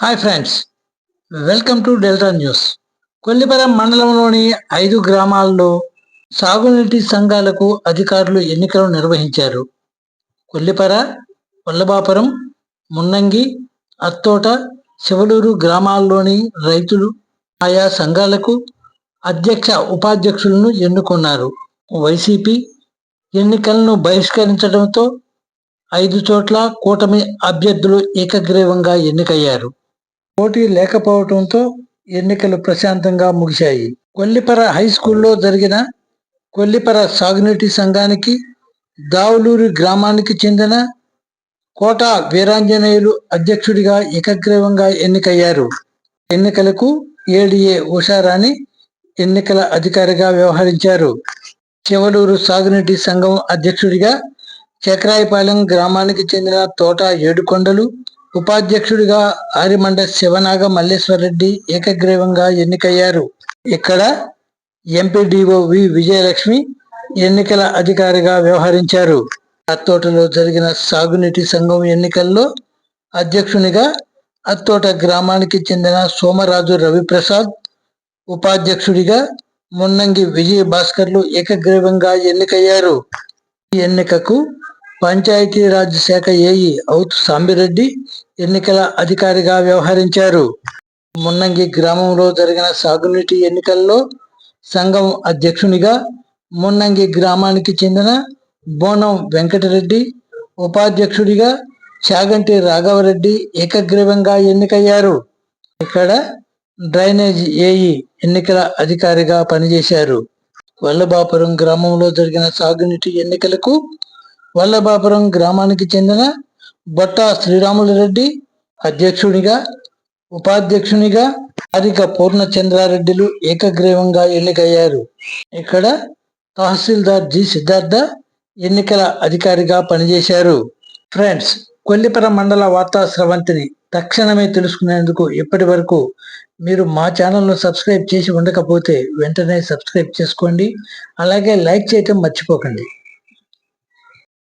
Hi friends welcome to Delta news Kolliparam మండలంలోని ఐదు గ్రామాల్లో సాగునీటి సంఘాలకు అధికారులు ఎన్నికలు నిర్వహించారు. కొల్లిపర వల్లభాపురం మున్నంగి అత్తోట శివలూరు గ్రామాల్లోని రైతులు ఆయా సంఘాలకు అధ్యక్ష ఉపాధ్యక్షులను ఎన్నుకున్నారు. వైసీపీ ఎన్నికలను బహిష్కరించడంతో ఐదు చోట్ల కూటమి అభ్యర్థులు ఏకగ్రీవంగా ఎన్నికయ్యారు. పోటీ లేకపోవడంతో ఎన్నికలు ప్రశాంతంగా ముగిశాయి. కొల్లిపర హై స్కూల్లో జరిగిన కొల్లిపర సాగునీటి సంఘానికి దావులూరు గ్రామానికి చెందిన కోట వీరాంజనేయులు అధ్యక్షుడిగా ఏకగ్రీవంగా ఎన్నికయ్యారు. ఎన్నికలకు ఏడిఏ ఉషారాణి ఎన్నికల అధికారిగా వ్యవహరించారు. చివలూరు సాగునీటి సంఘం అధ్యక్షుడిగా చక్రాయపాలెం గ్రామానికి చెందిన తోట ఏడుకొండలు ఉపాధ్యక్షుడిగా ఆరిమండ శివనాగ మల్లేశ్వరరెడ్డి ఏకగ్రీవంగా ఎన్నికయ్యారు. ఇక్కడ ఎంపీడీఓ వి విజయలక్ష్మి ఎన్నికల అధికారిగా వ్యవహరించారు. అత్తోటలో జరిగిన సాగునీటి సంఘం ఎన్నికల్లో అధ్యక్షునిగా అత్తోట గ్రామానికి చెందిన సోమరాజు రవిప్రసాద్ ఉపాధ్యక్షుడిగా మున్నంగి విజయ భాస్కర్లు ఏకగ్రీవంగా ఎన్నికయ్యారు. ఈ ఎన్నికకు పంచాయతీరాజ్ శాఖ ఏఈ ఔత్ సాంబిరెడ్డి ఎన్నికల అధికారిగా వ్యవహరించారు. మున్నంగి గ్రామంలో జరిగిన సాగునీటి ఎన్నికల్లో సంఘం అధ్యక్షునిగా మున్నంగి గ్రామానికి చెందిన బోనం వెంకటరెడ్డి ఉపాధ్యక్షుడిగా చాగంటి రాఘవరెడ్డి ఏకగ్రీవంగా ఎన్నికయ్యారు. ఇక్కడ డ్రైనేజ్ ఏఈ ఎన్నికల అధికారిగా పనిచేశారు. వల్లభాపురం గ్రామంలో జరిగిన సాగునీటి ఎన్నికలకు వల్లభాపురం గ్రామానికి చెందిన బొట్ట శ్రీరాములు రెడ్డి అధ్యక్షునిగా ఉపాధ్యక్షునిగా హారిక పూర్ణచంద్రారెడ్డిలు ఏకగ్రీవంగా ఎన్నికయ్యారు. ఇక్కడ తహసీల్దార్ జి సిద్ధార్థ ఎన్నికల అధికారిగా పనిచేశారు. ఫ్రెండ్స్ కొల్లిపర మండల వార్తా స్రవంతిని తక్షణమే తెలుసుకునేందుకు ఇప్పటి వరకు మీరు మా ఛానల్ను సబ్స్క్రైబ్ చేసి ఉండకపోతే వెంటనే సబ్స్క్రైబ్ చేసుకోండి. అలాగే లైక్ చేయటం మర్చిపోకండి.